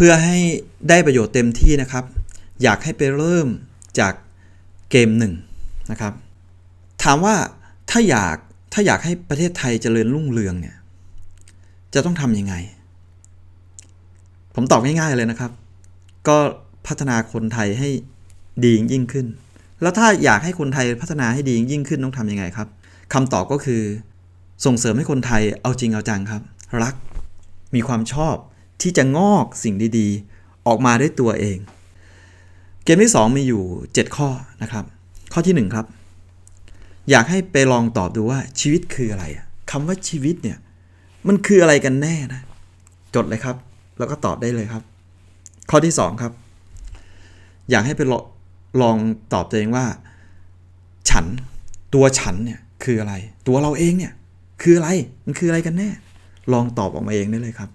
เพื่อให้ได้ประโยชน์เต็มที่นะครับ อยากให้ไปเริ่มจากเกมหนึ่งนะครับ ถามว่าถ้าอยากถ้าอยากให้ประเทศไทยเจริญรุ่งเรืองเนี่ยจะต้องทำยังไง ผมตอบง่ายๆเลยนะครับ ก็พัฒนาคนไทยให้ดียิ่งขึ้น แล้วถ้าอยากให้คนไทยพัฒนาให้ดียิ่งขึ้นต้องทำยังไงครับคำตอบก็คือส่งเสริมให้คนไทยเอาจริงเอาจังครับ รักมีความชอบ ที่จะงอกสิ่งดีๆ ออกมาด้วยตัวเอง เกมที่ 2 มีอยู่ 7 ข้อนะครับ ข้อที่ 1 ครับ อยากให้ไปลองตอบดูว่าชีวิตคืออะไรคำว่าชีวิตเนี่ยมันคืออะไรกันแน่นะ จดเลยครับ แล้วก็ตอบได้เลยครับ ข้อที่ 2 ครับ อยากให้ไปลองลองตอบตัวเองว่า ฉันตัวฉันเนี่ยคืออะไร ตัวเราเองเนี่ยคืออะไรมันคืออะไรกันแน่ ลองตอบออกมาเองได้เลยครับ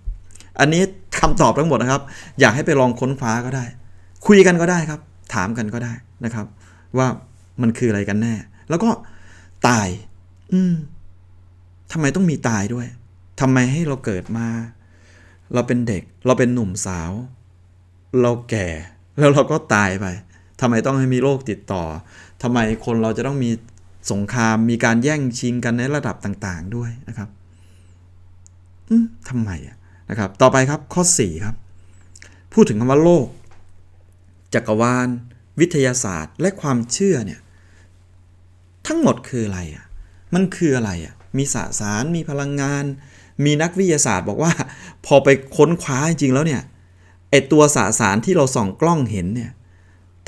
อันนี้คำตอบทั้งหมดนะครับ อยากให้ไปลองค้นคว้าก็ได้ คุยกันก็ได้ครับ ถามกันก็ได้นะครับ ว่ามันคืออะไรกันแน่ แล้วก็ตาย อืมทำไมต้องมีตายด้วยทำไมให้เราเกิดมา เราเป็นเด็ก เราเป็นหนุ่มสาว เราแก่ แล้วเราก็ตายไปทำไมต้องให้มีโรคติดต่อทำไมคนเราจะต้องมีสงคราม มีการแย่งชิงกันในระดับต่าง ๆ ด้วยนะครับอืมทำไมอะ นะครับต่อไปครับข้อ4ครับพูดถึงคำว่าโลก จักรวาล วิทยาศาสตร์ และความเชื่อเนี่ยทั้งหมดคืออะไรอะมันคืออะไรอะมีสสารมีพลังงาน มีนักวิทยาศาสตร์บอกว่า พอไปค้นคว้าจริงๆแล้วเนี่ยไอตัวสสารที่เราส่องกล้องเห็นเนี่ย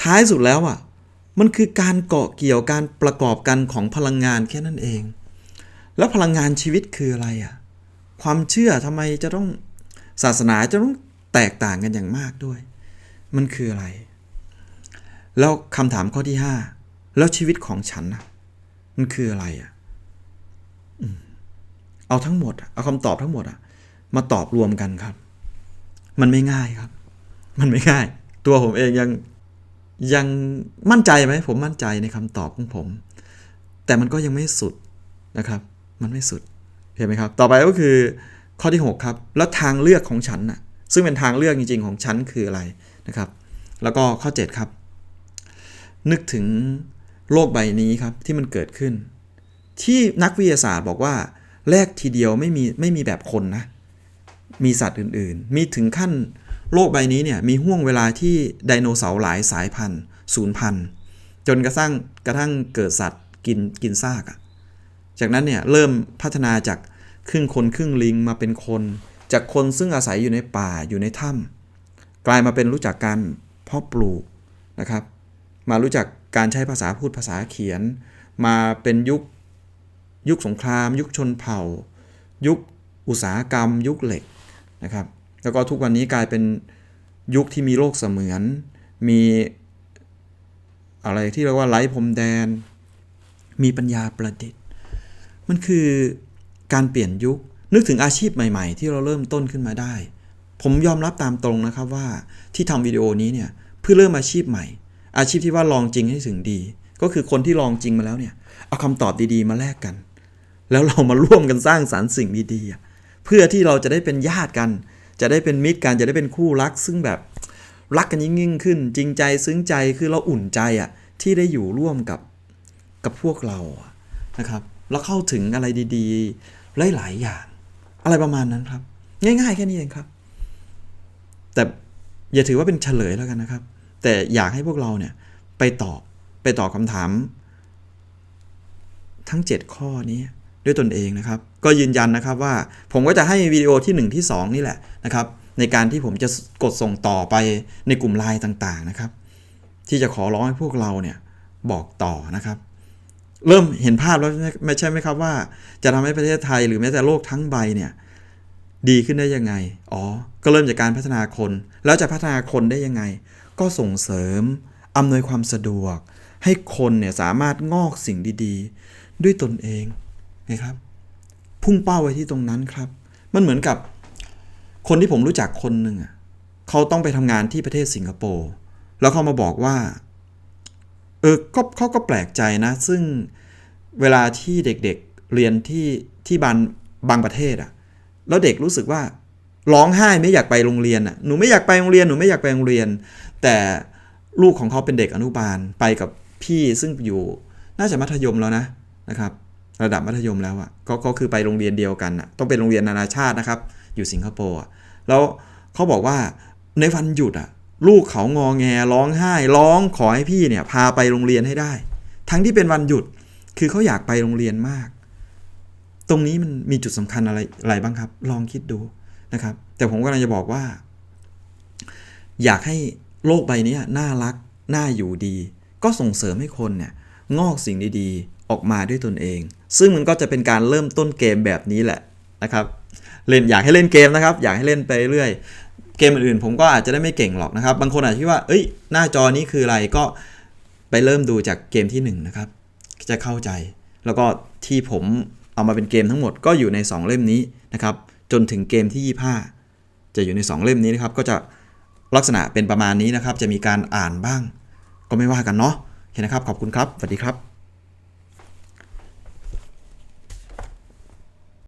ท้ายสุดแล้วอะมันคือการเกาะเกี่ยวการประกอบกันของพลังงานแค่นั้นเอง แล้วพลังงานชีวิตคืออะไรอะความเชื่อทำไมจะต้อง ศาสนาจะต้องแตกต่างกันอย่างมากด้วย มันคืออะไร แล้วคำถามข้อที่ 5 แล้วชีวิตของฉันนะมันคืออะไรอะเอาทั้งหมด เอาคำตอบทั้งหมดอะมาตอบรวมกันครับ มันไม่ง่ายครับ มันไม่ง่าย ตัวผมเองยังยังมั่นใจไหมผมมั่นใจในคำตอบของผม แต่มันก็ยังไม่สุดนะครับ มันไม่สุดเห็นไหมครับ ต่อไปก็คือ ข้อที่ 6 ครับ แล้วทางเลือกของฉันน่ะซึ่งเป็นทางเลือกจริง ๆ ของฉันคืออะไรนะครับ แล้วก็ข้อ 7 ครับ นึกถึงโลกใบนี้ครับที่มันเกิดขึ้น ที่นักวิทยาศาสตร์บอกว่าแรกทีเดียวไม่มีไม่มีแบบคนนะ มีสัตว์อื่นๆ มีถึงขั้นโลกใบนี้เนี่ยมีห่วงเวลาที่ไดโนเสาร์หลายสายพันธุ์สูญพันธุ์จนกระทั่งกระทั่งเกิดสัตว์กินกินซากอะ่ะจากนั้นเนี่ยเริ่มพัฒนาจาก ครึ่งคนครึ่งลิงมาเป็นคน จากคนซึ่งอาศัยอยู่ในป่าอยู่ในถ้ำกลายมาเป็นรู้จักการเพาะปลูกนะครับ มารู้จักการใช้ภาษาพูดภาษาเขียน มาเป็นยุคยุคสงคราม ยุคชนเผ่า ยุคอุตสาหกรรม ยุคเหล็กนะครับแล้วก็ทุกวันนี้กลายเป็นยุคที่มีโลกเสมือน มีอะไรที่เรียกว่าไร้พรมแดน มีปัญญาประดิษฐ์ มันคือ การเปลี่ยนยุค นึกถึงอาชีพใหม่ๆ ที่เราเริ่มต้นขึ้นมาได้ ผมยอมรับตามตรงนะครับว่าที่ทำวิดีโอนี้เนี่ยเพื่อเริ่มอาชีพใหม่ อาชีพที่ว่าลองจริงให้ถึงดี ก็คือคนที่ลองจริงมาแล้วเนี่ยเอาคำตอบดีๆ มาแลกกัน แล้วเรามาร่วมกันสร้างสารรค์สิ่งดีๆเพื่อที่เราจะได้เป็นญาติกัน จะได้เป็นมิตรกันจะได้เป็นคู่รัก ซึ่งแบบรักกันยิ่งยิ่งขึ้น จริงใจซึ้งใจคือเราอุ่นใจอะที่ได้อยู่ร่วมกับกับพวกเรานะครับ แล้วเข้าถึงอะไรดีๆหลายๆอย่าง อะไรประมาณนั้นครับ ง่ายๆ แค่นี้เองครับ แต่อย่าถือว่าเป็นเฉลยแล้วกันนะครับ แต่อยากให้พวกเราเนี่ยไปตอบไปตอบคำถาม ทั้ง 7 ข้อนี้ด้วยตนเองนะครับ ก็ยืนยันนะครับว่าผมก็จะให้วิดีโอที่ 1 ที่ 2 นี่แหละนะครับ ในการที่ผมจะกดส่งต่อไปในกลุ่มไลน์ต่างๆนะครับ ที่จะขอร้องให้พวกเราเนี่ยบอกต่อนะครับ เริ่มเห็นภาพแล้วไม่ใช่ไหมครับว่า จะทำให้ประเทศไทยหรือแม้แต่โลกทั้งใบเนี่ยดีขึ้นได้ยังไง อ๋อ ก็เริ่มจากการพัฒนาคน แล้วจะพัฒนาคนได้ยังไง ก็ส่งเสริม อำนวยความสะดวก ให้คนเนี่ยสามารถงอกสิ่งดีๆ ด้วยตนเองนะครับ พุ่งเป้าไว้ที่ตรงนั้นครับ มันเหมือนกับ คนที่ผมรู้จักคนหนึ่งอะเขาต้องไปทำงานที่ประเทศสิงคโปร์ แล้วเขามาบอกว่า ออก็เขาก็แปลกใจนะ ซึ่งเวลาที่เด็กๆเรียนที่ที่บางบางประเทศอะแล้วเด็กรู้สึกว่าร้องไห้ไม่อยากไปโรงเรียนอะหนูไม่อยากไปโรงเรียนหนูไม่อยากไปโรงเรียน แต่ลูกของเขาเป็นเด็กอนุบาลไปกับพี่ซึ่งอยู่น่าจะมัธยมแล้วนะนะครับ ระดับมัธยมแล้วอะก็ก็คือไปโรงเรียนเดียวกันอะต้องเป็นโรงเรียนนานาชาตินะครับ อยู่สิงคโปร์อะแล้วเขาบอกว่าในวันหยุดอะ ลูกเขางอแงร้องไห้ร้องขอให้พี่เนี่ยพาไปโรงเรียนให้ได้ ทั้งที่เป็นวันหยุดคือเขาอยากไปโรงเรียนมาก ตรงนี้มันมีจุดสำคัญอะไรอะไรบ้างครับ ลองคิดดูนะครับ แต่ผมกำลังจะบอกว่า อยากให้โลกใบนี้น่ารักน่าอยู่ดี ก็ส่งเสริมให้คนเนี่ยงอกสิ่งดีๆ ออกมาด้วยตนเอง ซึ่งมันก็จะเป็นการเริ่มต้นเกมแบบนี้แหละนะครับ เล่นอยากให้เล่นเกมนะครับ อยากให้เล่นไปเรื่อย เกมอื่นๆผมก็อาจจะได้ไม่เก่งหรอกนะครับ บางคนอาจจะคิดว่า เอ้ย หน้าจอนี้คืออะไรก็ไปเริ่มดูจากเกมที่หนึ่งนะครับ จะเข้าใจ แล้วก็ที่ผมเอามาเป็นเกมทั้งหมดก็อยู่ใน 2 เล่มนี้นะครับ จนถึงเกมที่ 25 จะอยู่ใน 2 เล่มนี้นะครับ ก็จะลักษณะเป็นประมาณนี้นะครับ จะมีการอ่านบ้าง ก็ไม่ว่ากันเนาะโอเคนะครับ ขอบคุณครับ สวัสดีครับ